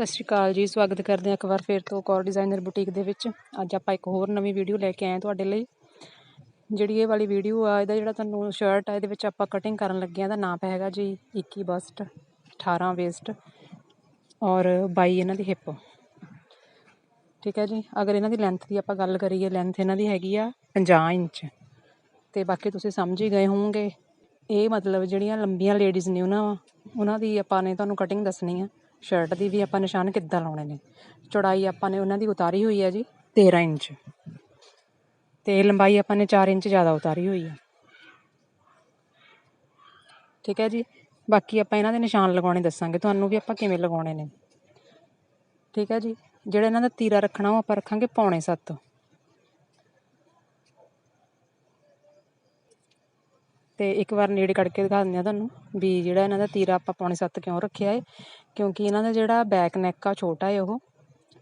ਸਤਿ ਸ਼੍ਰੀ ਅਕਾਲ ਜੀ, ਸਵਾਗਤ ਕਰਦੇ ਹਾਂ ਇੱਕ ਵਾਰ ਫਿਰ ਤੋਂ ਕੌਰ ਡਿਜ਼ਾਈਨਰ ਬੁਟੀਕ ਦੇ ਵਿੱਚ। ਅੱਜ ਆਪਾਂ ਇੱਕ ਹੋਰ ਨਵੀਂ ਵੀਡੀਓ ਲੈ ਕੇ ਆਏ ਤੁਹਾਡੇ ਲਈ। ਜਿਹੜੀ ਇਹ ਵਾਲੀ ਵੀਡੀਓ ਆ, ਇਹਦਾ ਜਿਹੜਾ ਤੁਹਾਨੂੰ ਸ਼ਰਟ ਆ, ਇਹਦੇ ਵਿੱਚ ਆਪਾਂ ਕਟਿੰਗ ਕਰਨ ਲੱਗੇ ਆ ਦਾ ਨਾਪ ਹੈਗਾ ਜੀ 21 ਬਸਟ 18 ਵੇਸਟ ਔਰ 22 ਇਹਨਾਂ ਦੀ ਹਿੱਪ ਠੀਕ ਹੈ ਜੀ, ਅਗਰ ਇਹਨਾਂ ਦੀ ਲੈਂਥ ਦੀ ਆਪਾਂ ਗੱਲ ਕਰੀਏ ਲੈਂਥ ਇਹਨਾਂ ਦੀ ਹੈਗੀ ਆ 50 ਇੰਚ। ਤੇ ਬਾਕੀ ਤੁਸੀਂ ਸਮਝ ਹੀ ਗਏ ਹੋਵੋਗੇ, ਇਹ ਮਤਲਬ ਜਿਹੜੀਆਂ ਲੰਬੀਆਂ ਲੇਡੀਜ਼ ਨੇ ਉਹਨਾਂ ਉਹਨਾਂ ਦੀ ਆਪਾਂ ਨੇ ਤੁਹਾਨੂੰ ਕਟਿੰਗ ਦੱਸਣੀ ਆ। ਸ਼ਰਟ ਦੀ ਵੀ ਆਪਾਂ ਨਿਸ਼ਾਨ ਕਿੱਦਾਂ ਲਾਉਣੇ ਨੇ? ਚੌੜਾਈ ਆਪਾਂ ਨੇ ਉਹਨਾਂ ਦੀ ਉਤਾਰੀ ਹੋਈ ਹੈ ਜੀ 13 ਇੰਚ। ਤੇ ਲੰਬਾਈ ਆਪਾਂ ਨੇ 4 ਇੰਚ ਜ਼ਿਆਦਾ ਉਤਾਰੀ ਹੋਈ ਹੈ ਠੀਕ ਹੈ ਜੀ? ਬਾਕੀ ਆਪਾਂ ਇਹਨਾਂ ਦੇ ਨਿਸ਼ਾਨ ਲਗਾਉਣੇ ਦੱਸਾਂਗੇ। ਤੁਹਾਨੂੰ ਵੀ ਆਪਾਂ ਕਿਵੇਂ ਲਗਾਉਣੇ ਨੇ? ਠੀਕ ਹੈ ਜੀ? ਜਿਹੜਾ ਇਹਨਾਂ ਦਾ ਤੀਰਾ ਰੱਖਣਾ ਉਹ ਆਪਾਂ ਰੱਖਾਂਗੇ ਪੌਣੇ 7 ਅਤੇ ਇੱਕ ਵਾਰ ਨੇੜੇ ਕੱਢ ਕੇ ਦਿਖਾ ਦਿੰਦੇ ਹਾਂ ਤੁਹਾਨੂੰ ਵੀ ਜਿਹੜਾ ਇਹਨਾਂ ਦਾ ਤੀਰਾ ਆਪਾਂ ਪੌਣੇ ਸੱਤ ਕਿਉਂ ਰੱਖਿਆ ਹੈ ਕਿਉਂਕਿ ਇਹਨਾਂ ਦਾ ਜਿਹੜਾ ਬੈਕ ਨੈਕ ਆ ਛੋਟਾ ਹੈ ਉਹ,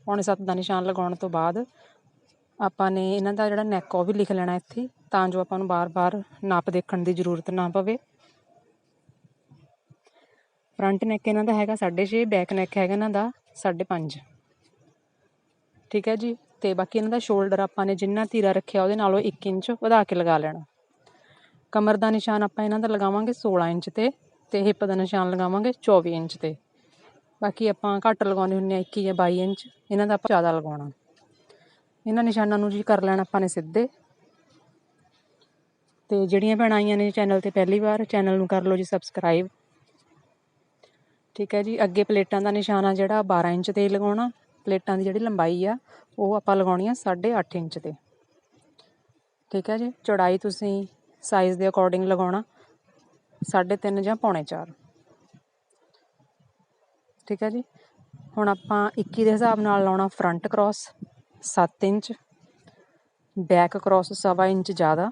ਪੌਣੇ ਸੱਤ ਦਾ ਨਿਸ਼ਾਨ ਲਗਾਉਣ ਤੋਂ ਬਾਅਦ ਆਪਾਂ ਨੇ ਇਹਨਾਂ ਦਾ ਜਿਹੜਾ ਨੈਕ ਉਹ ਵੀ ਲਿਖ ਲੈਣਾ ਇੱਥੇ, ਤਾਂ ਜੋ ਆਪਾਂ ਨੂੰ ਬਾਰ-ਬਾਰ ਨਾਪ ਦੇਖਣ ਦੀ ਜ਼ਰੂਰਤ ਨਾ ਪਵੇ। ਫਰੰਟ ਨੈਕ ਇਹਨਾਂ ਦਾ ਹੈਗਾ 6.5 ਬੈਕ ਨੈਕ ਹੈਗਾ ਇਹਨਾਂ ਦਾ 5.5 ਠੀਕ ਹੈ ਜੀ? ਤੇ ਬਾਕੀ ਇਹਨਾਂ ਦਾ ਸ਼ੋਲਡਰ ਆਪਾਂ ਨੇ ਜਿੰਨਾ ਤੀਰਾ ਰੱਖਿਆ ਉਹਦੇ ਨਾਲੋਂ 1 ਇੰਚ ਵਧਾ ਕੇ ਲਗਾ ਲੈਣਾ। ਕਮਰ ਦਾ ਨਿਸ਼ਾਨ ਆਪਾਂ ਇਹਨਾਂ ਦਾ ਲਗਾਵਾਂਗੇ 16 ਇੰਚ ਤੇ ਤੇ ਹਿੱਪ ਦਾ ਨਿਸ਼ਾਨ ਲਗਾਵਾਂਗੇ 24 ਇੰਚ ਤੇ। ਬਾਕੀ ਆਪਾਂ ਘੱਟ ਲਗਾਉਣੇ ਹੁੰਦੇ ਆ 21 ਜਾਂ 22 ਇੰਚ, ਇਹਨਾਂ ਦਾ ਆਪਾਂ ਜ਼ਿਆਦਾ ਲਗਾਉਣਾ। ਇਹਨਾਂ ਨਿਸ਼ਾਨਾਂ ਨੂੰ ਜੀ ਕਰ ਲੈਣਾ ਆਪਾਂ ਨੇ ਸਿੱਧੇ। ਤੇ ਜਿਹੜੀਆਂ ਭੈਣਾਂ ਆਈਆਂ ਨੇ ਚੈਨਲ ਤੇ ਪਹਿਲੀ ਵਾਰ, ਚੈਨਲ ਨੂੰ ਕਰ ਲਓ ਜੀ ਸਬਸਕ੍ਰਾਈਬ। ਠੀਕ ਹੈ ਜੀ, ਅੱਗੇ ਪਲੇਟਾਂ ਦਾ ਨਿਸ਼ਾਨ ਆ ਜਿਹੜਾ 12 ਇੰਚ ਤੇ ਲਗਾਉਣਾ। ਪਲੇਟਾਂ ਦੀ ਜਿਹੜੀ ਲੰਬਾਈ ਆ, ਉਹ ਆਪਾਂ ਲਗਾਉਣੀ ਆ 8.5 ਇੰਚ ਤੇ। ਠੀਕ ਹੈ ਜੀ, ਚੌੜਾਈ ਤੁਸੀਂ ਸਾਈਜ਼ ਦੇ ਅਕੋਰਡਿੰਗ ਲਗਾਉਣਾ 3.5 ਜਾਂ ਪੌਣੇ 4 ਠੀਕ ਹੈ ਜੀ? ਹੁਣ ਆਪਾਂ 21 ਦੇ ਹਿਸਾਬ ਨਾਲ ਲਾਉਣਾ front cross 7 inch. Back cross 1.5 inch ਜ਼ਿਆਦਾ।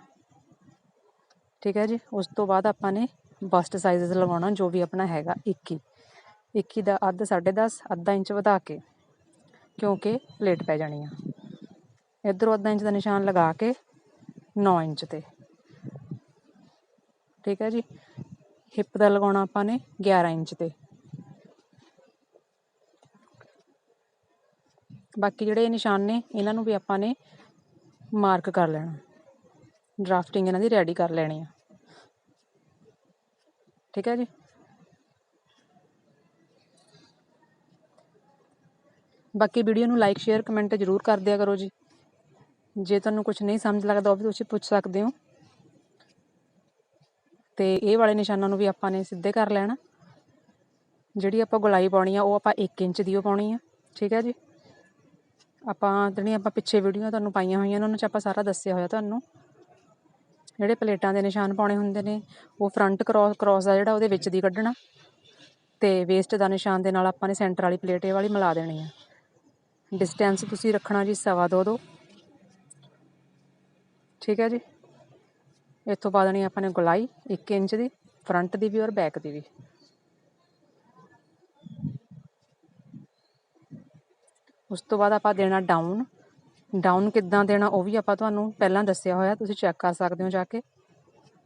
ਠੀਕ ਹੈ ਜੀ? ਉਸ ਤੋਂ ਬਾਅਦ ਆਪਾਂ ਨੇ ਬਸਟ ਸਾਈਜ਼ਸ ਲਗਾਉਣਾ, ਜੋ ਵੀ ਆਪਣਾ ਹੈਗਾ 21 21 ਦਾ ਅੱਧ 10.5 ਅੱਧਾ ਇੰਚ ਵਧਾ ਕੇ, ਕਿਉਂਕਿ ਪਲੇਟ ਪੈ ਜਾਣੀ ਆ। ਇਧਰੋਂ ਅੱਧਾ ਇੰਚ ਦਾ ਨਿਸ਼ਾਨ ਲਗਾ ਕੇ 9 ਇੰਚ ਤੇ। ਠੀਕ ਹੈ ਜੀ। ਹਿੱਪ ਦਾ ਲਗਾਉਣਾ ਆਪਾਂ ਨੇ 11 ਇੰਚ ਤੇ। ਬਾਕੀ ਜਿਹੜੇ ਨਿਸ਼ਾਨ ਨੇ, ਇਹਨਾਂ ਨੂੰ ਵੀ ਆਪਾਂ ਨੇ ਮਾਰਕ ਕਰ ਲੈਣਾ। ਡਰਾਫਟਿੰਗ ਇਹਨਾਂ ਦੀ ਰੈਡੀ ਕਰ ਲੈਣੀ ਆ। ਠੀਕ ਹੈ ਜੀ। ਬਾਕੀ ਵੀਡੀਓ ਨੂੰ ਲਾਈਕ ਸ਼ੇਅਰ ਕਮੈਂਟ ਜ਼ਰੂਰ ਕਰ ਦਿਆ ਕਰੋ ਜੀ। ਜੇ ਤੁਹਾਨੂੰ ਕੁਝ ਨਹੀਂ ਸਮਝ ਲੱਗਦਾ ਉਹ ਵੀ ਤੁਸੀਂ ਪੁੱਛ ਸਕਦੇ ਹੋ। ਤੇ ਇਹ ਵਾਲੇ ਨਿਸ਼ਾਨਾਂ ਨੂੰ ਵੀ ਆਪਾਂ ਨੇ ਸਿੱਧੇ ਕਰ ਲੈਣਾ। ਜਿਹੜੀ ਆਪਾਂ ਗੁਲਾਈ ਪਾਉਣੀ ਆ, ਉਹ ਆਪਾਂ 1 ਇੰਚ ਦੀ ਉਹ ਪਾਉਣੀ ਆ, ਠੀਕ ਹੈ ਜੀ? ਆਪਾਂ ਜਿਹੜੀਆਂ ਆਪਾਂ ਪਿੱਛੇ ਵੀਡੀਓ ਤੁਹਾਨੂੰ ਪਾਈਆਂ ਹੋਈਆਂ ਉਹਨਾਂ 'ਚ ਆਪਾਂ ਸਾਰਾ ਦੱਸਿਆ ਹੋਇਆ ਤੁਹਾਨੂੰ। ਜਿਹੜੇ ਪਲੇਟਾਂ ਦੇ ਨਿਸ਼ਾਨ ਪਾਉਣੇ ਹੁੰਦੇ ਨੇ, ਉਹ ਫਰੰਟ ਕ੍ਰਾਸ ਕ੍ਰਾਸ ਦਾ ਜਿਹੜਾ, ਉਹਦੇ ਵਿੱਚ ਦੀ ਕੱਢਣਾ। ਤੇ ਵੇਸਟ ਦਾ ਨਿਸ਼ਾਨ ਦੇ ਨਾਲ ਆਪਾਂ ਨੇ ਸੈਂਟਰ ਵਾਲੀ ਪਲੇਟ ਇਹ ਵਾਲੀ ਮਿਲਾ ਦੇਣੀ ਆ। ਡਿਸਟੈਂਸ ਤੁਸੀਂ ਰੱਖਣਾ ਜੀ ਸਵਾ ਦੋ ਦੋ। ਠੀਕ ਹੈ ਜੀ? ਇਸ ਤੋਂ ਬਾਅਦ ਦੇਣੀ ਆਪਾਂ ਨੇ ਗੁਲਾਈ 1 ਇੰਚ ਦੀ, ਫਰੰਟ ਦੀ ਵੀ ਔਰ ਬੈਕ ਦੀ ਵੀ। ਉਸ ਤੋਂ ਬਾਅਦ ਆਪਾਂ ਦੇਣਾ ਡਾਊਨ ਡਾਊਨ ਕਿੱਦਾਂ ਦੇਣਾ ਉਹ ਵੀ ਆਪਾਂ ਤੁਹਾਨੂੰ ਪਹਿਲਾਂ ਦੱਸਿਆ ਹੋਇਆ, ਤੁਸੀਂ ਚੈੱਕ ਕਰ ਸਕਦੇ ਹੋ ਜਾ ਕੇ।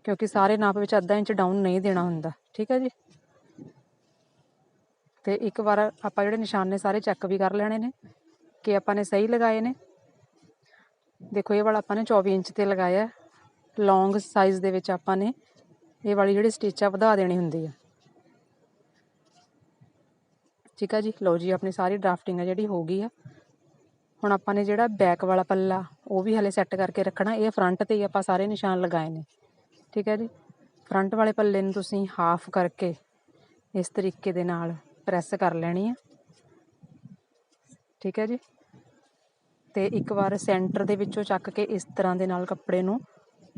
ਕਿਉਂਕਿ ਸਾਰੇ ਨਾਪ ਵਿੱਚ ਅੱਧਾ ਇੰਚ ਡਾਊਨ ਨਹੀਂ ਦੇਣਾ ਹੁੰਦਾ, ਠੀਕ ਹੈ ਜੀ? ਤੇ ਇੱਕ ਵਾਰ ਆਪਾਂ ਜਿਹੜੇ ਨਿਸ਼ਾਨ ਨੇ ਸਾਰੇ ਚੈੱਕ ਵੀ ਕਰ ਲੈਣੇ ਨੇ, ਕਿ ਆਪਾਂ ਨੇ ਸਹੀ ਲਗਾਏ ਨੇ। ਦੇਖੋ, ਇਹ ਵਾਲਾ ਆਪਾਂ ਨੇ 24 ਇੰਚ ਤੇ ਲਗਾਇਆ। ਲੌਂਗ ਸਾਈਜ਼ ਦੇ ਵਿੱਚ ਆਪਾਂ ਨੇ ਇਹ ਵਾਲੀ ਜਿਹੜੀ ਸਟਿਚ ਆ ਵਧਾ ਦੇਣੀ ਹੁੰਦੀ ਆ। ਠੀਕ ਆ ਜੀ? ਲਓ ਜੀ, ਆਪਣੀ ਸਾਰੀ ਡਰਾਫਟਿੰਗ ਆ ਜਿਹੜੀ ਹੋ ਗਈ ਆ। ਹੁਣ ਆਪਾਂ ਨੇ ਜਿਹੜਾ ਬੈਕ ਵਾਲਾ ਪੱਲਾ, ਉਹ ਵੀ ਹਲੇ ਸੈੱਟ ਕਰਕੇ ਰੱਖਣਾ। ਇਹ ਫਰੰਟ ਤੇ ਹੀ ਆਪਾਂ ਸਾਰੇ ਨਿਸ਼ਾਨ ਲਗਾਏ ਨੇ। ਠੀਕ ਹੈ ਜੀ? ਫਰੰਟ ਵਾਲੇ ਪੱਲੇ ਨੂੰ ਤੁਸੀਂ ਹਾਫ ਕਰਕੇ ਇਸ ਤਰੀਕੇ ਦੇ ਨਾਲ ਪ੍ਰੈਸ ਕਰ ਲੈਣੀ ਆ। ਠੀਕ ਹੈ ਜੀ? ਤੇ ਇੱਕ ਵਾਰ ਸੈਂਟਰ ਦੇ ਵਿੱਚੋਂ ਚੱਕ ਕੇ ਇਸ ਤਰ੍ਹਾਂ ਦੇ ਨਾਲ ਕੱਪੜੇ ਨੂੰ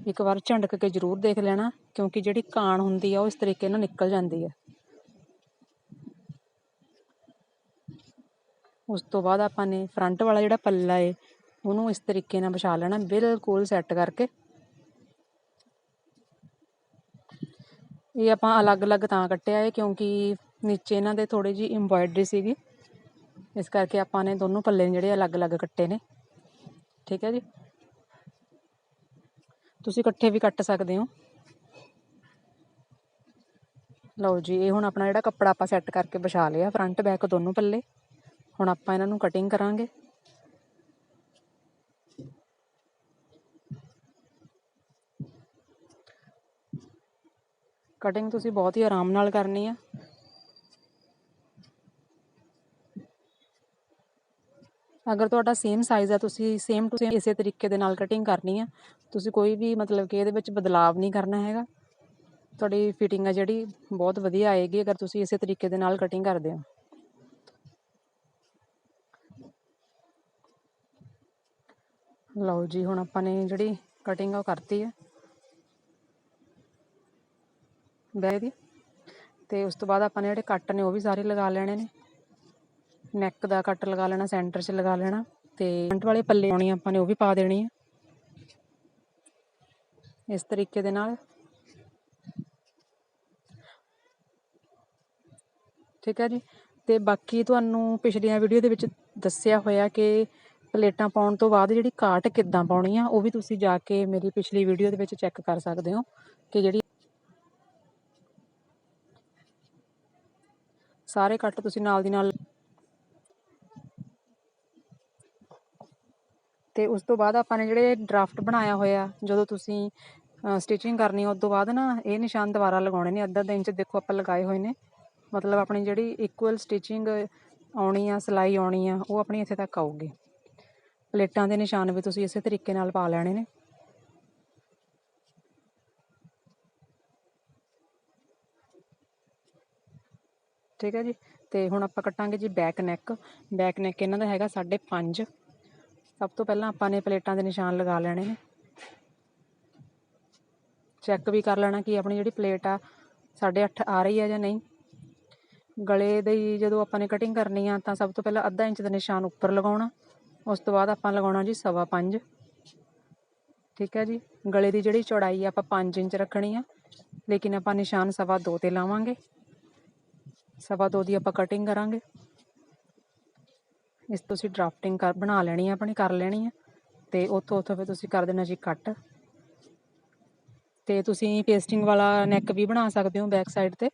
ਇੱਕ ਵਾਰ ਝੰਡਕ ਕੇ ਜ਼ਰੂਰ ਦੇਖ ਲੈਣਾ, ਕਿਉਂਕਿ ਜਿਹੜੀ ਕਾਣ ਹੁੰਦੀ ਆ ਉਹ ਇਸ ਤਰੀਕੇ ਨਾਲ ਨਿਕਲ ਜਾਂਦੀ ਹੈ ਉਸ ਤੋਂ ਬਾਅਦ ਆਪਾਂ ਨੇ ਫਰੰਟ ਵਾਲਾ ਜਿਹੜਾ ਪੱਲਾ ਏ, ਉਹਨੂੰ ਇਸ ਤਰੀਕੇ ਨਾਲ ਵਿਛਾ ਲੈਣਾ, ਬਿਲਕੁਲ ਸੈੱਟ ਕਰਕੇ। ਇਹ ਆਪਾਂ ਅਲੱਗ-ਅਲੱਗ ਤਾਂ ਕੱਟਿਆ ਹੈ ਕਿਉਂਕਿ ਨੀਚੇ ਇਹਨਾਂ ਦੇ ਥੋੜੀ ਜੀ ਐਮਬੋਇਡਰੀ ਸੀਗੀ। ਇਸ ਕਰਕੇ ਆਪਾਂ ਨੇ ਦੋਨੋਂ ਪੱਲੇ ਜਿਹੜੇ ਅਲੱਗ-ਅਲੱਗ ਕੱਟੇ ਨੇ। ਠੀਕ ਹੈ ਜੀ? ਤੁਸੀਂ ਇਕੱਠੇ ਵੀ ਕੱਟ ਸਕਦੇ ਹੋ। ਲਓ ਜੀ, ਇਹ ਹੁਣ ਆਪਣਾ ਜਿਹੜਾ ਕੱਪੜਾ ਆਪਾਂ ਸੈੱਟ ਕਰਕੇ ਵਿਛਾ ਲਿਆ ਫਰੰਟ ਬੈਕ ਦੋਨੋਂ ਪੱਲੇ। ਹੁਣ ਆਪਾਂ ਇਹਨਾਂ ਨੂੰ ਕਟਿੰਗ ਕਰਾਂਗੇ। ਕਟਿੰਗ ਤੁਸੀਂ ਬਹੁਤ ਹੀ ਆਰਾਮ ਨਾਲ ਕਰਨੀ ਆ। ਅਗਰ ਤੁਹਾਡਾ ਸੇਮ ਸਾਈਜ਼ ਆ ਤੁਸੀਂ ਸੇਮ ਟੂ ਸੇਮ ਇਸੇ ਤਰੀਕੇ ਦੇ ਨਾਲ ਕਟਿੰਗ ਕਰਨੀ ਆ ਤੁਸੀਂ ਕੋਈ ਵੀ ਮਤਲਬ ਕਿ ਇਹਦੇ ਵਿੱਚ ਬਦਲਾਵ ਨਹੀਂ ਕਰਨਾ ਹੈਗਾ। ਤੁਹਾਡੀ ਫਿਟਿੰਗ ਆ ਜਿਹੜੀ, ਬਹੁਤ ਵਧੀਆ ਆਏਗੀ ਅਗਰ ਤੁਸੀਂ ਇਸੇ ਤਰੀਕੇ ਦੇ ਨਾਲ ਕਟਿੰਗ ਕਰਦੇ ਹੋ। ਲਓ ਜੀ, ਹੁਣ ਆਪਾਂ ਨੇ ਜਿਹੜੀ ਕਟਿੰਗ ਉਹ ਕਰਤੀ ਹੈ। ਬੈ ਦੀ ਤੇ ਉਸ ਤੋਂ ਬਾਅਦ ਆਪਾਂ ਨੇ ਜਿਹੜੇ ਕੱਟ ਨੇ, ਉਹ ਵੀ ਸਾਰੇ ਲਗਾ ਲੈਣੇ ਨੇ। ਨੈਕ ਦਾ ਕੱਟ ਲਗਾ ਲੈਣਾ ਸੈਂਟਰ 'ਚ ਲਗਾ ਲੈਣਾ ਤੇ ਫਰੰਟ ਵਾਲੇ ਪੱਲੇ ਆਉਣੀ ਆਪਾਂ ਨੇ, ਉਹ ਵੀ ਪਾ ਦੇਣੀ ਹੈ ਇਸ ਤਰੀਕੇ ਦੇ ਨਾਲ। ਠੀਕ ਹੈ ਜੀ? ਤੇ ਬਾਕੀ ਤੁਹਾਨੂੰ ਪਿਛਲੀਆਂ ਵੀਡੀਓ ਦੇ ਵਿੱਚ ਦੱਸਿਆ ਹੋਇਆ ਕਿ ਪਲੇਟਾਂ ਪਾਉਣ ਤੋਂ ਬਾਅਦ ਜਿਹੜੀ ਕਾਟ ਕਿੱਦਾਂ ਪਾਉਣੀ ਆ, ਉਹ ਵੀ ਤੁਸੀਂ ਜਾ ਕੇ ਮੇਰੀ ਪਿਛਲੀ ਵੀਡੀਓ ਦੇ ਵਿੱਚ ਚੈੱਕ ਕਰ ਸਕਦੇ ਹੋ ਕਿ ਜਿਹੜੀ ਸਾਰੇ ਕੱਟ ਤੁਸੀਂ ਨਾਲ ਦੀ ਨਾਲ ਤੇ ਉਸ ਤੋਂ ਬਾਅਦ ਆਪਾਂ ਨੇ ਜਿਹੜੇ ਡਰਾਫਟ ਬਣਾਇਆ ਹੋਇਆ, ਜਦੋਂ ਤੁਸੀਂ ਸਟਿਚਿੰਗ ਕਰਨੀ, ਉਸ ਤੋਂ ਬਾਅਦ ਨਾ ਇਹ ਨਿਸ਼ਾਨ ਦੁਬਾਰਾ ਲਗਾਉਣੇ ਨੇ, ਅੱਧਾ ਅੱਧਾ ਇੰਚ ਦੇਖੋ ਆਪਾਂ ਲਗਾਏ ਹੋਏ ਨੇ। ਮਤਲਬ ਆਪਣੀ ਜਿਹੜੀ ਇਕੁਅਲ ਸਟਿਚਿੰਗ ਆਉਣੀ ਆ, ਸਿਲਾਈ ਆਉਣੀ ਆ, ਉਹ ਆਪਣੀ ਇੱਥੇ ਤੱਕ ਆਊਗੀ। ਪਲੇਟਾਂ ਦੇ ਨਿਸ਼ਾਨ ਵੀ ਤੁਸੀਂ ਇਸੇ ਤਰੀਕੇ ਨਾਲ ਪਾ ਲੈਣੇ ਨੇ। ਠੀਕ ਹੈ ਜੀ? ਤੇ ਹੁਣ ਆਪਾਂ ਕੱਟਾਂਗੇ ਜੀ ਬੈਕ ਨੈਕ ਬੈਕ ਨੈਕ ਇਹਨਾਂ ਦਾ ਹੈਗਾ 5.5 ਸਭ ਤੋਂ ਪਹਿਲਾਂ ਆਪਾਂ ਨੇ ਪਲੇਟਾਂ ਦੇ ਨਿਸ਼ਾਨ ਲਗਾ ਲੈਣੇ ਨੇ। ਚੈੱਕ ਵੀ ਕਰ ਲੈਣਾ ਕਿ ਆਪਣੀ ਜਿਹੜੀ ਪਲੇਟ ਆ 8.5 ਆ ਰਹੀ ਆ ਜਾਂ ਨਹੀਂ। ਗਲੇ ਦੀ ਜਦੋਂ ਆਪਾਂ ਨੇ ਕਟਿੰਗ ਕਰਨੀ ਆ, ਤਾਂ ਸਭ ਤੋਂ ਪਹਿਲਾਂ ਅੱਧਾ ਇੰਚ ਦਾ ਨਿਸ਼ਾਨ ਉੱਪਰ ਲਗਾਉਣਾ। ਉਸ ਤੋਂ ਬਾਅਦ ਆਪਾਂ ਲਗਾਉਣਾ ਜੀ ਸਵਾ ਪੰਜ। ਠੀਕ ਹੈ ਜੀ? ਗਲੇ ਦੀ ਜਿਹੜੀ ਚੌੜਾਈ ਆ, ਆਪਾਂ 5 ਇੰਚ ਰੱਖਣੀ ਆ। ਲੇਕਿਨ ਆਪਾਂ ਨਿਸ਼ਾਨ ਸਵਾ 2 ਤੇ ਲਾਵਾਂਗੇ। ਸਵਾ 2 ਦੀ ਆਪਾਂ ਕਟਿੰਗ ਕਰਾਂਗੇ। ਇਸ ਤੋਂ ਤੁਸੀਂ ਡਰਾਫਟਿੰਗ ਕਰ, ਬਣਾ ਲੈਣੀ ਆ ਆਪਣੀ, ਕਰ ਲੈਣੀ ਆ। ਤੇ ਉੱਥੋਂ ਉੱਥੋਂ ਫਿਰ ਤੁਸੀਂ ਕਰ ਦੇਣਾ ਜੀ ਕੱਟ ਤੇ ਤੁਸੀਂ ਪੇਸਟਿੰਗ ਵਾਲਾ ਨੈਕ ਵੀ ਬਣਾ ਸਕਦੇ ਹੋ ਬੈਕ ਸਾਈਡ ਤੇ।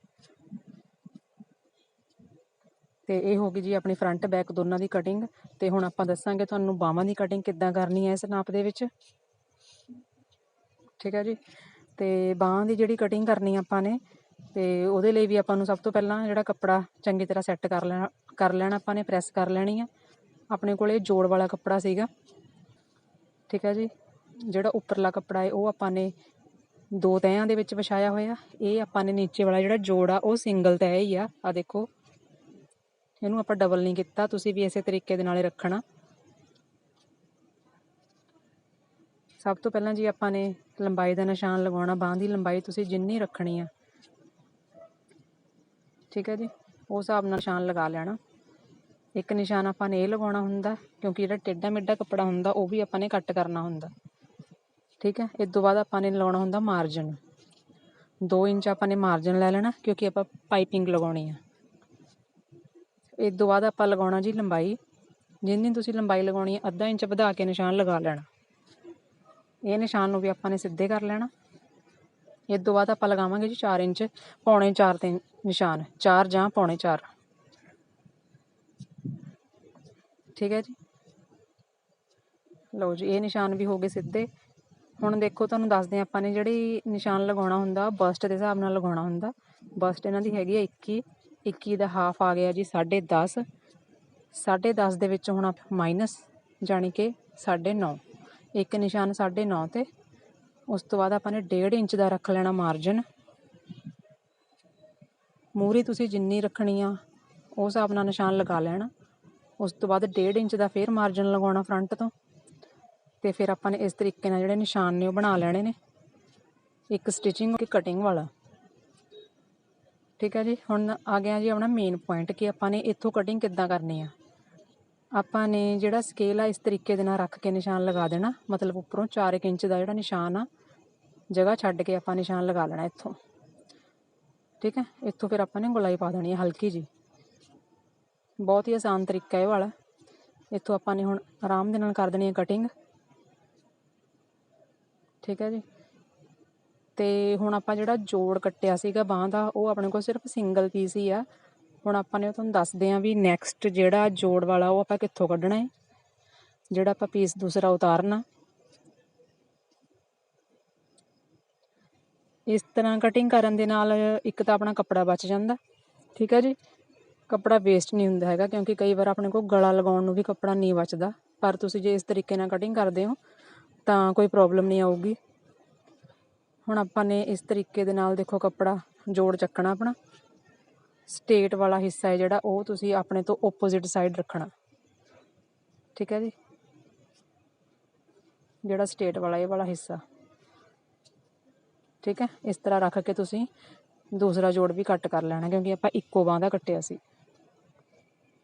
ਤੇ ਇਹ ਹੋ ਗਈ ਜੀ ਆਪਣੀ ਫਰੰਟ ਬੈਕ ਦੋਨਾਂ ਦੀ ਕਟਿੰਗ ਤੇ ਹੁਣ ਆਪਾਂ ਦੱਸਾਂਗੇ ਤੁਹਾਨੂੰ ਬਾਹਾਂ ਦੀ ਕਟਿੰਗ ਕਿੱਦਾਂ ਕਰਨੀ ਹੈ ਇਸ ਨਾਪ ਦੇ ਵਿੱਚ। ਠੀਕ ਹੈ ਜੀ? ਤੇ ਬਾਹਾਂ ਦੀ ਜਿਹੜੀ ਕਟਿੰਗ ਕਰਨੀ ਆਪਾਂ ਨੇ, ਤੇ ਉਹਦੇ ਲਈ ਵੀ ਆਪਾਂ ਨੂੰ ਸਭ ਤੋਂ ਪਹਿਲਾਂ ਜਿਹੜਾ ਕੱਪੜਾ ਚੰਗੀ ਤਰ੍ਹਾਂ ਸੈੱਟ ਕਰ ਲੈਣਾ ਕਰ ਲੈਣਾ ਆਪਾਂ ਨੇ ਪ੍ਰੈਸ ਕਰ ਲੈਣੀ ਆ। ਆਪਣੇ ਕੋਲ ਇਹ ਜੋੜ ਵਾਲਾ ਕੱਪੜਾ ਸੀਗਾ। ਠੀਕ ਹੈ ਜੀ? ਜਿਹੜਾ ਉੱਪਰਲਾ ਕੱਪੜਾ ਹੈ ਉਹ ਆਪਾਂ ਨੇ ਦੋ ਤਹਿਆਂ ਦੇ ਵਿੱਚ ਵਿਛਾਇਆ ਹੋਇਆ। ਇਹ ਆਪਾਂ ਨੇ ਨੀਚੇ ਵਾਲਾ ਜਿਹੜਾ ਜੋੜ ਆ, ਉਹ ਸਿੰਗਲ ਤਹਿ ਹੀ ਆ। ਆ ਦੇਖੋ। ਇਹਨੂੰ ਆਪਾਂ ਡਬਲ ਨਹੀਂ ਕੀਤਾ। ਤੁਸੀਂ ਵੀ ਇਸੇ ਤਰੀਕੇ ਦੇ ਨਾਲ ਰੱਖਣਾ। ਸਭ ਤੋਂ ਪਹਿਲਾਂ ਜੀ ਆਪਾਂ ਨੇ ਲੰਬਾਈ ਦਾ ਨਿਸ਼ਾਨ ਲਗਾਉਣਾ। ਬਾਹ ਦੀ ਲੰਬਾਈ ਤੁਸੀਂ ਜਿੰਨੀ ਰੱਖਣੀ ਆ। ਠੀਕ ਹੈ ਜੀ? ਉਸ ਹਿਸਾਬ ਨਾਲ ਨਿਸ਼ਾਨ ਲਗਾ ਲੈਣਾ। ਇੱਕ ਨਿਸ਼ਾਨ ਆਪਾਂ ਨੇ ਇਹ ਲਗਾਉਣਾ ਹੁੰਦਾ, ਕਿਉਂਕਿ ਜਿਹੜਾ ਟੇਢਾ ਮੇਢਾ ਕੱਪੜਾ ਹੁੰਦਾ, ਉਹ ਵੀ ਆਪਾਂ ਨੇ ਕੱਟ ਕਰਨਾ ਹੁੰਦਾ। ਠੀਕ ਹੈ? ਇਸ ਤੋਂ ਬਾਅਦ ਆਪਾਂ ਨੇ ਲਾਉਣਾ ਹੁੰਦਾ ਮਾਰਜਨ 2 ਇੰਚ ਆਪਾਂ ਨੇ ਮਾਰਜਨ ਲੈ ਲੈਣਾ, ਕਿਉਂਕਿ ਆਪਾਂ ਪਾਈਪਿੰਗ ਲਗਾਉਣੀ ਆ। ਇਸ ਤੋਂ ਬਾਅਦ ਆਪਾਂ ਲਗਾਉਣਾ ਜੀ ਲੰਬਾਈ। ਜਿੰਨੀ ਤੁਸੀਂ ਲੰਬਾਈ ਲਗਾਉਣੀ ਹੈ ਅੱਧਾ ਇੰਚ ਵਧਾ ਕੇ ਨਿਸ਼ਾਨ ਲਗਾ ਲੈਣਾ। ਇਹ ਨਿਸ਼ਾਨ ਨੂੰ ਵੀ ਆਪਾਂ ਨੇ ਸਿੱਧੇ ਕਰ ਲੈਣਾ। ਇਸ ਤੋਂ ਬਾਅਦ ਆਪਾਂ ਲਗਾਵਾਂਗੇ ਜੀ 4 ਇੰਚ, ਪੌਣੇ 4 ਤੇ ਨਿਸ਼ਾਨ। 4 ਜਾਂ ਪੌਣੇ 4 ਠੀਕ ਹੈ ਜੀ। ਲਓ ਜੀ, ਇਹ ਨਿਸ਼ਾਨ ਵੀ ਹੋ ਗਏ ਸਿੱਧੇ। ਹੁਣ ਦੇਖੋ, ਤੁਹਾਨੂੰ ਦੱਸਦੇ ਹਾਂ ਆਪਾਂ ਨੇ ਜਿਹੜੀ ਨਿਸ਼ਾਨ ਲਗਾਉਣਾ ਹੁੰਦਾ ਬਸਟ ਦੇ ਹਿਸਾਬ ਨਾਲ ਲਗਾਉਣਾ ਹੁੰਦਾ। ਬਸਟ ਇਹਨਾਂ ਦੀ ਹੈਗੀ ਹੈ 21 21 ਦਾ ਹਾਫ ਆ ਗਿਆ ਜੀ 10.5 10.5 ਦੇ ਵਿੱਚ ਹੁਣ ਮਾਈਨਸ ਜਾਣੀ ਕਿ 9.5 ਇੱਕ ਨਿਸ਼ਾਨ 9.5 ਤੇ, ਉਸ ਤੋਂ ਬਾਅਦ ਆਪਾਂ ਨੇ 1.5 ਇੰਚ ਦਾ ਰੱਖ ਲੈਣਾ ਮਾਰਜਨ ਮੂਰੀ ਤੁਸੀਂ ਜਿੰਨੀ ਰੱਖਣੀ ਆ, ਉਸ ਹਿਸਾਬ ਨਾਲ ਨਿਸ਼ਾਨ ਲਗਾ ਲੈਣਾ। ਉਸ ਤੋਂ ਬਾਅਦ 1.5 ਇੰਚ ਦਾ ਫੇਰ ਮਾਰਜਨ ਲਗਾਉਣਾ ਫਰੰਟ ਤੋਂ। ਤੇ ਫਿਰ ਆਪਾਂ ਨੇ ਇਸ ਤਰੀਕੇ ਨਾਲ ਜਿਹੜੇ ਨਿਸ਼ਾਨ ਨੇ ਉਹ ਬਣਾ ਲੈਣੇ ਨੇ। ਇੱਕ ਸਟਿਚਿੰਗ ਤੇ ਕਟਿੰਗ ਵਾਲਾ। ਠੀਕ ਹੈ ਜੀ? ਹੁਣ ਆ ਗਿਆ ਜੀ ਆਪਣਾ ਮੇਨ ਪੁਆਇੰਟ ਕਿ ਆਪਾਂ ਨੇ ਇੱਥੋਂ ਕਟਿੰਗ ਕਿੱਦਾਂ ਕਰਨੀ ਆ। ਆਪਾਂ ਨੇ ਜਿਹੜਾ ਸਕੇਲ ਆ ਇਸ ਤਰੀਕੇ ਦੇ ਨਾਲ ਰੱਖ ਕੇ ਨਿਸ਼ਾਨ ਲਗਾ ਦੇਣਾ। ਮਤਲਬ ਉੱਪਰੋਂ 4 ਇੰਚ ਦਾ ਜਿਹੜਾ ਨਿਸ਼ਾਨ ਆ, ਜਗ੍ਹਾ ਛੱਡ ਕੇ ਆਪਾਂ ਨਿਸ਼ਾਨ ਲਗਾ ਲੈਣਾ ਇੱਥੋਂ। ਠੀਕ ਹੈ? ਇੱਥੋਂ ਫਿਰ ਆਪਾਂ ਨੇ ਗੁਲਾਈ ਪਾ ਦੇਣੀ ਹੈ ਹਲਕੀ ਜੀ ਬਹੁਤ ਹੀ ਆਸਾਨ ਤਰੀਕਾ ਇਹ ਵਾਲਾ। ਇੱਥੋਂ ਆਪਾਂ ਨੇ ਹੁਣ ਆਰਾਮ ਦੇ ਨਾਲ ਕਰ ਦੇਣੀ ਹੈ ਕਟਿੰਗ ਠੀਕ ਹੈ ਜੀ। ਤੇ ਹੁਣ ਆਪਾਂ ਜਿਹੜਾ ਜੋੜ ਕੱਟਿਆ ਸੀਗਾ ਬਾਹ ਦਾ, ਉਹ ਆਪਣੇ ਕੋਲ ਸਿਰਫ ਸਿੰਗਲ ਪੀਸ ਹੀ ਆ। ਹੁਣ ਆਪਾਂ ਨੇ ਤੁਹਾਨੂੰ ਦੱਸਦੇ ਆਂ ਵੀ ਨੈਕਸਟ ਜਿਹੜਾ ਜੋੜ ਵਾਲਾ, ਉਹ ਆਪਾਂ ਕਿੱਥੋਂ ਕੱਢਣਾ ਹੈ। ਜਿਹੜਾ ਆਪਾਂ ਪੀਸ ਦੂਸਰਾ ਉਤਾਰਨਾ। ਇਸ ਤਰ੍ਹਾਂ ਕਟਿੰਗ ਕਰਨ ਦੇ ਨਾਲ ਇੱਕ ਤਾਂ ਆਪਣਾ ਕੱਪੜਾ ਬਚ ਜਾਂਦਾ। ਠੀਕ ਹੈ ਜੀ। ਕੱਪੜਾ ਵੇਸਟ ਨਹੀਂ ਹੁੰਦਾ ਹੈਗਾ, ਕਿਉਂਕਿ ਕਈ ਵਾਰ ਆਪਣੇ ਕੋਲ ਗਲਾ ਲਗਾਉਣ ਨੂੰ ਵੀ ਕੱਪੜਾ ਨਹੀਂ ਬਚਦਾ। ਪਰ ਤੁਸੀਂ ਜੇ ਇਸ ਤਰੀਕੇ ਨਾਲ ਕਟਿੰਗ ਕਰਦੇ ਹੋ, ਤਾਂ ਕੋਈ ਪ੍ਰੋਬਲਮ ਨਹੀਂ ਆਊਗੀ। ਹੁਣ ਆਪਾਂ ਨੇ ਇਸ ਤਰੀਕੇ ਦੇ ਨਾਲ ਦੇਖੋ ਕੱਪੜਾ ਜੋੜ ਚੱਕਣਾ ਆਪਣਾ। ਸਟੇਟ ਵਾਲਾ ਹਿੱਸਾ ਹੈ ਜਿਹੜਾ, ਉਹ ਤੁਸੀਂ ਆਪਣੇ ਤੋਂ ਓਪੋਜ਼ਿਟ ਸਾਈਡ ਰੱਖਣਾ। ਠੀਕ ਹੈ ਜੀ? ਜਿਹੜਾ ਸਟੇਟ ਵਾਲਾ, ਇਹ ਵਾਲਾ ਹਿੱਸਾ। ਠੀਕ ਹੈ? ਇਸ ਤਰ੍ਹਾਂ ਰੱਖ ਕੇ ਤੁਸੀਂ ਦੂਸਰਾ ਜੋੜ ਵੀ ਕੱਟ ਕਰ ਲੈਣਾ, ਕਿਉਂਕਿ ਆਪਾਂ ਇੱਕੋ ਬਾਂਹ ਦਾ ਕੱਟਿਆ ਸੀ।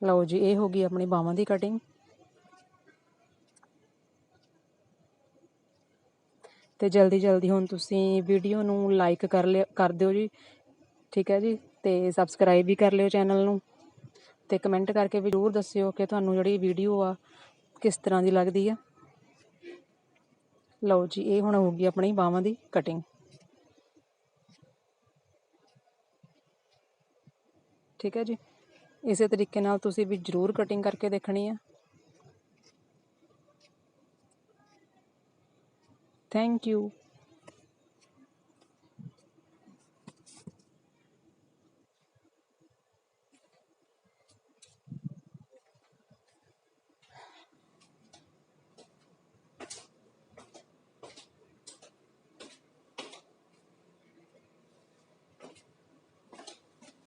ਲਓ ਜੀ, ਇਹ ਹੋ ਗਈ ਆਪਣੀ ਬਾਹਾਂ ਦੀ ਕਟਿੰਗ ਤੇ ਜਲਦੀ ਜਲਦੀ ਹੁਣ ਤੁਸੀਂ ਵੀਡੀਓ ਨੂੰ ਲਾਈਕ ਕਰ ਲਿਓ ਕਰ ਦਿਓ ਜੀ। ਠੀਕ ਹੈ ਜੀ? ਤੇ ਸਬਸਕ੍ਰਾਈਬ ਵੀ ਕਰ ਲਿਓ ਚੈਨਲ ਨੂੰ। ਤੇ ਕਮੈਂਟ ਕਰਕੇ ਵੀ ਜ਼ਰੂਰ ਦੱਸਿਓ ਕਿ ਤੁਹਾਨੂੰ ਜਿਹੜੀ ਵੀਡੀਓ ਆ ਕਿਸ ਤਰ੍ਹਾਂ ਦੀ ਲੱਗਦੀ ਆ। ਲਓ ਜੀ, ਇਹ ਹੁਣ ਹੋ ਗਈ ਆਪਣੀ ਬਾਹਾਂ ਦੀ ਕਟਿੰਗ ਠੀਕ ਹੈ ਜੀ? ਇਸੇ ਤਰੀਕੇ ਨਾਲ ਤੁਸੀਂ ਵੀ ਜ਼ਰੂਰ ਕਟਿੰਗ ਕਰਕੇ ਦੇਖਣੀ ਹੈ ਥੈਂਕ ਯੂ